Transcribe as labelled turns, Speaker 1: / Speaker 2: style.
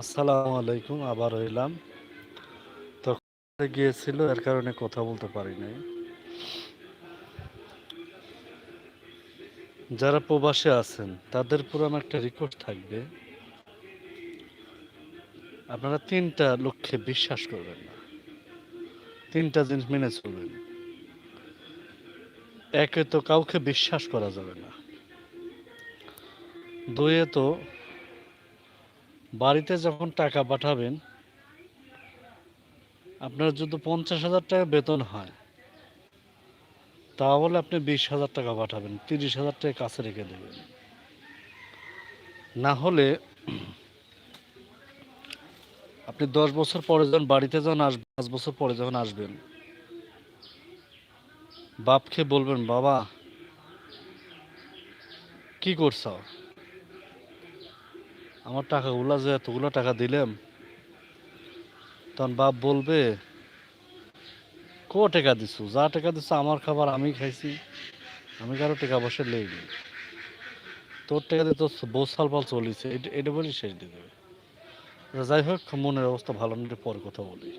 Speaker 1: আসসালামু আলাইকুম, আবার হইলাম তো গিয়েছিল, এর কারণে কথা বলতে পারি নাই। যারা প্রবাসে আছেন, তাদের পুরো আমার একটা রিকোয়েস্ট থাকবে। আপনারা তিনটা লক্ষ্যে বিশ্বাস করবেন না। তিনটা জিনিস মেনে চলবেন। একে তো কাউকে বিশ্বাস করা যাবে না। দুয়ে তো বাড়িতে যখন টাকা পাঠাবেন, আপনার যদি পঞ্চাশ হাজার টাকা বেতন হয়, তাহলে আপনি বিশ হাজার টাকা পাঠাবেন, তিরিশ হাজার টাকা কাছে রেখে দেবেন। না হলে আপনি দশ বছর পরে যখন বাড়িতে যখন আসবেন, পাঁচ বছর পরে যখন আসবেন, বাপকে বলবেন, বাবা, কি করছ? আমার টাকাগুলো যে এতগুলো টাকা দিলাম, তখন বাপ বলবে কো টাকা দিছো? যা টাকা দিছো, আমার খাবার আমি খাইছি। আমি কারও টাকা পয়সা লেইনি। তোর টাকা দিয়ে তোর বউ সালপাল চলিছে। এটা এটা বলি শেষ দিয়ে দেবে। যাই হোক, মনের অবস্থা ভালো না পরে কথা বলি।